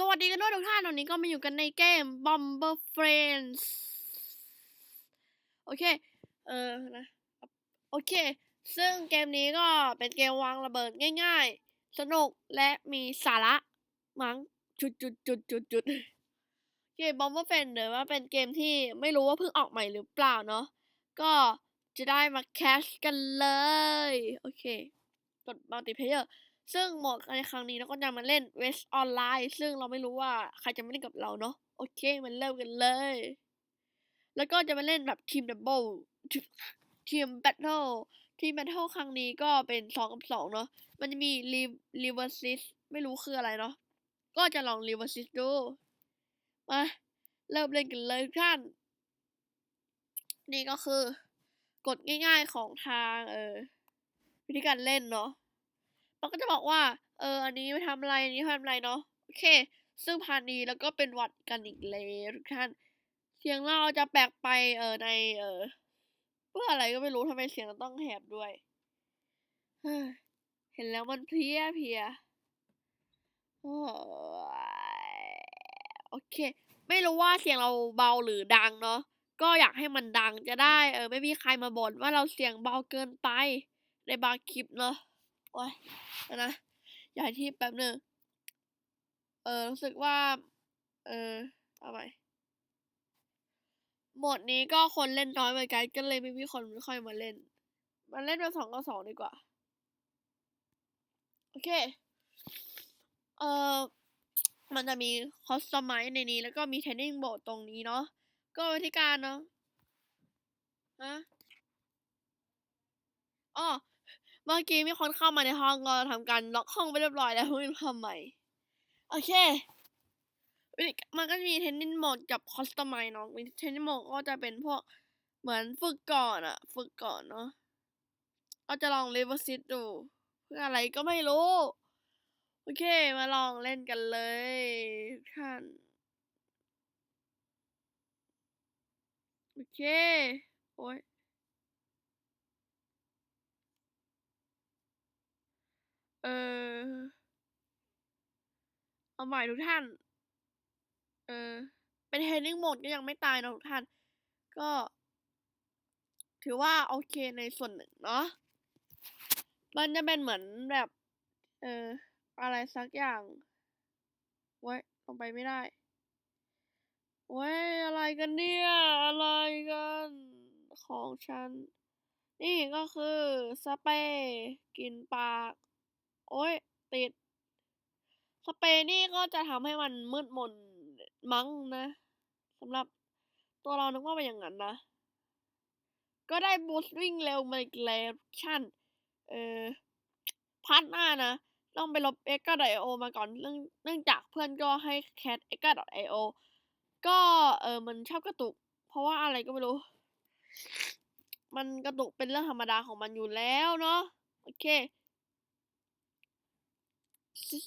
สวัสดีก็ทุกท่านตอนนี้ก็มาอยู่กันในเกม Bomber Friends โอเค เออนะ โอเค ซึ่งเกมนี้ก็เป็นเกมวางระเบิดง่าย ๆ สนุกและมีสาระมั้งจุดจุดจุดจุดจุดเกม Bomber Friends เดี๋ยวว่าเป็นเกมที่ไม่รู้ว่าเพิ่งออกใหม่หรือเปล่าเนาะ ก็จะได้มาแคชกันเลย โอเค กด multiplayer ซึ่งหมดในครั้งนี้เราก็จะมาเล่น West Online ซึ่งเราไม่รู้ว่าใครจะมาเล่นกับเราเนาะโอเคมันเริ่มกันเลย แล้วก็จะมาเล่นแบบทีมดับเบิลทีมแบทเทิลทีมแบทเทิลครั้งนี้ก็เป็นสองกับสองเนาะมันจะมีรีรีเวอร์ซิสไม่รู้คืออะไรเนาะก็จะลองรีเวอร์ซิสดูมาเริ่มเล่นกันเลยท่าน นี่ก็คือกฎง่ายๆของทางเออวิธีการเล่นเนาะ มันก็จะบอกว่า เออ อันนี้ทำอะไร อันนี้ทำอะไรเนาะ โอเค ซึ่งพานี้แล้วก็เป็นหวัดกันอีกแล้วทุกท่าน เสียงเราจะแปลกไป เออ ใน เออ เพื่ออะไรก็ไม่รู้ทำไมเสียงเราต้องแหบด้วยเฮ้ยเห็นแล้วมันเพลียเพลียโอ้ยโอเค ไม่รู้ว่าเสียงเราเบาหรือดังเนาะ ก็อยากให้มันดังจะได้ เออ ไม่มีใครมาบ่นว่าเราเสียงเบาเกินไปในบางคลิปเนาะ โอ้ยนะย้ายที่แป๊บหนึ่งเออรู้สึกว่า เออเอาใหม่โหมดนี้ก็คนเล่นน้อยเหมือนกันก็เลยไม่มีคนไม่ค่อยมาเล่น มาเล่นเป็นสองกับสองดีกว่า โอเค เออมันจะมีคอสตอมไมในนี้ แล้วก็มีเทนนิ่งโบดตรงนี้เนาะ ก็วิธีการเนาะฮะอ๋อ เมื่อกี้มีคนเข้ามาในห้องก็ทำการล็อกห้องไปเรียบร้อยแล้วไม่รู้ทำใหม่โอเควิธีมันก็จะมีเทนนิสโหมดกับคอสตอมไมเนาะเทนนิสโหมดก็จะเป็นพวกเหมือนฝึกก่อนอะฝึกก่อนเนาะเราจะลองเลเวอร์ซิตดูเพื่ออะไรก็ไม่รู้ โอเค มาลองเล่นกันเลยทุกท่านโอเค โอ้ย เออ เอาใหม่ทุกท่าน เออ เป็นเทรนนิ่งโหมดก็ยังไม่ตายนะทุกท่าน ก็ ถือว่าโอเคในส่วนหนึ่งเนาะ มันจะเป็นเหมือนแบบ เออ อะไรสักอย่างโว้ยลงไปไม่ได้โว้ยอะไรกันเนี่ย อะไรกันของฉัน นี่ก็คือสเปรย์กินปาก โอ้ยติด สเปรย์นี่ก็จะทำให้มันมืดมนมั้งนะสำหรับตัวเรานึกว่าเป็นอย่างนั้นนะ ก็ได้บูสต์วิ่งเร็วมาอีกแล้วชั่น เออพาร์ทหน้านะ ต้องไปลบ x ก็ .io มาก่อนเรื่องเนื่องจากเพื่อนก็ให้ cat x ก็ .io ก็เออมันชอบกระตุก เพราะว่าอะไรก็ไม่รู้ มันกระตุกเป็นเรื่องธรรมดาของมันอยู่แล้วเนาะโอเค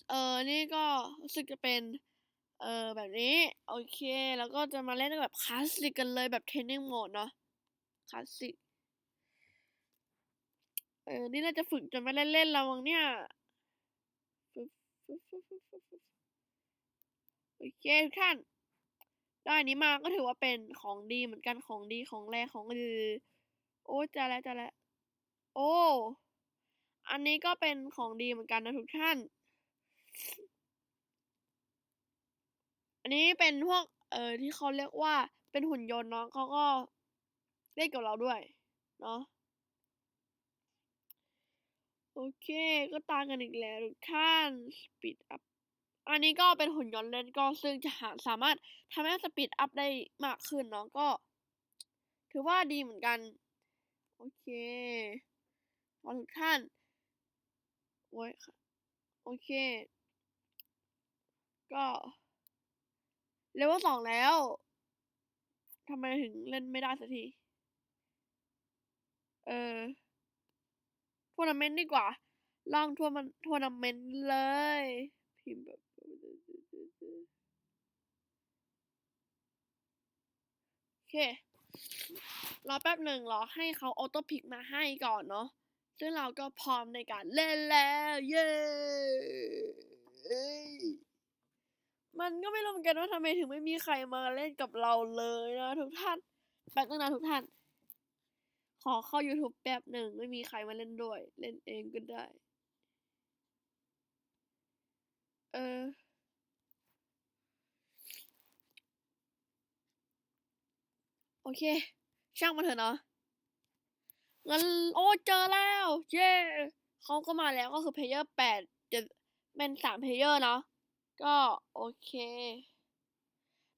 เออนี่ก็รู้สึกจะเป็นเออแบบนี้ โอเค แล้วก็จะมาเล่นแบบคลาสสิกกันเลยแบบเทรนนิ่งโหมดเนาะคลาสสิกเออนี่น่าจะฝึกจนไม่เล่นๆแล้วมั้งเนี่ยโอเคทุกท่านได้นี้มาก็ถือว่าเป็นของดีเหมือนกันของดีของแรของดีโอ้จะแล้วจะแล้วโอ้ อันนี้ก็เป็นของดีเหมือนกันนะทุกท่าน อั นนี้เป็นพวกเออที่เขาเรียกว่าเป็นหุ่นยนต์เนาะเขาก็เล่นกับเราด้วยเนาะโอเค ก็ตามกันอีกแล้วทุกท่านสปีดอัพอันนี้ก็เป็นหุ่นยนต์เล่นก็ซึ่งจะหาสามารถทำให้สปีดอัพได้มากขึ้นเนาะก็ ถือว่าดีเหมือนกัน โอเคขอทุกท่านโอ้ยค่ะ โอเค ก็ เลเวลสองแล้วทำไมถึงเล่นไม่ได้สักที เออทัวร์นาเมนต์ดีกว่า ลองทัวร์มันทัวร์นาเมนต์เลย พิมพ์แบบโอเค รอแป๊บหนึ่งรอให้เขาออโต้พิกมาให้ก่อนเนาะ ซึ่งเราก็พร้อมในการเล่นแล้ว เย้ มันก็ไม่รู้เหมือนกันว่าทำไมถึงไม่มีใครมาเล่นกับเราเลยนะทุกท่านแป๊บนึงนะทุกท่าน ขอเข้า YouTube แป๊บหนึ่งไม่มีใครมาเล่นด้วย เล่นเองก็ได้ เออโอเค ช่างมันเถอะเนาะงั้นโอ้เจอแล้ว เย้เขาก็มาแล้วก็คือเพลเยอร์แปดจะเป็นสามเพลเยอร์เนาะ ก็โอเค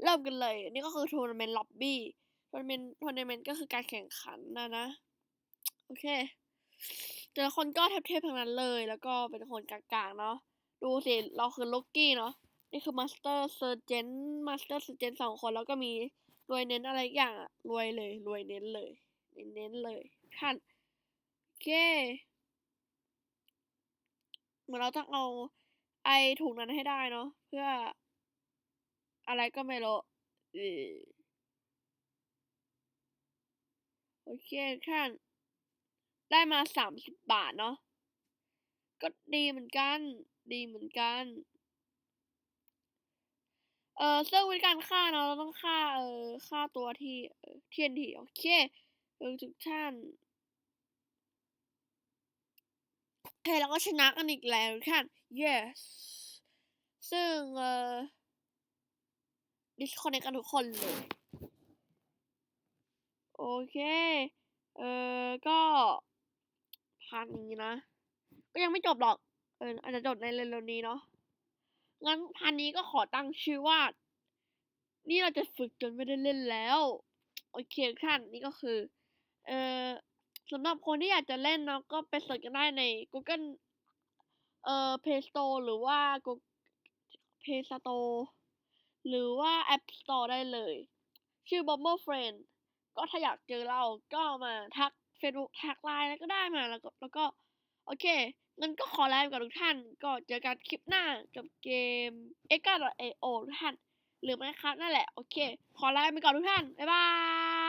เริ่มกันเลย นี่ก็คือทัวร์นาเมนต์ล็อบบี้ทัวร์นาเมนต์ทัวร์นาเมนต์ก็คือการแข่งขันนะนะ โอเค แต่ละคนก็เทพๆทั้งนั้นเลย แล้วก็เป็นคนกลางๆเนาะ ดูสิ เราคือลูกกี้เนาะ นี่คือมาสเตอร์เซอร์เจนมาสเตอร์เซอร์เจนสองคน แล้วก็มีรวยเน้นอะไรอย่างอะรวยเลย รวยเน้นเลย เน้นเลย ท่านโอเค เหมือนเราต้องเอา ไอถุงนั้นให้ได้เนาะเพื่อ อะไรก็ไม่รู้โอเคท่านได้มาสามสิบบาทเนาะก็ดีเหมือนกัน ดีเหมือนกัน เออซึ่งวิธีการฆ่าเนาะเราต้องฆ่าเออฆ่าตัวที่เออเทียนทีโอเคเออทุกท่าน โอเคเราก็ชนะกันอีกแล้วท่าน yes ซึ่งเออ disconnect กันทุกคนเลย โอเค เออก็พาร์ทนี้นะ ก็ยังไม่จบหรอก เอออาจจะจบในเร็วๆนี้เนาะ งั้นพาร์ทนี้ก็ขอตั้งชื่อว่า นี่เราจะฝึกจนไม่ได้เล่นแล้ว โอเคท่าน นี่ก็คือ เออ สำหรับคนที่อยากจะเล่นเนาะก็ไปเสิร์ชกันได้ใน Google เอ่อ Play Store หรือว่า Google Play Store หรือว่า App Store ได้เลย ชื่อ Bomber Friend ก็ถ้าอยากเจอเราก็มาทัก Facebook ทักไลน์แล้วก็ได้มาแล้วก็แล้วก็ โอเคงั้นก็ขอลาไปกับทุกท่าน ก็เจอกันคลิปหน้ากับเกม e x a o ทุกท่าน หรือไม่ครับนั่นแหละ โอเค ขอลาไปก่อนทุกท่าน บ๊ายบาย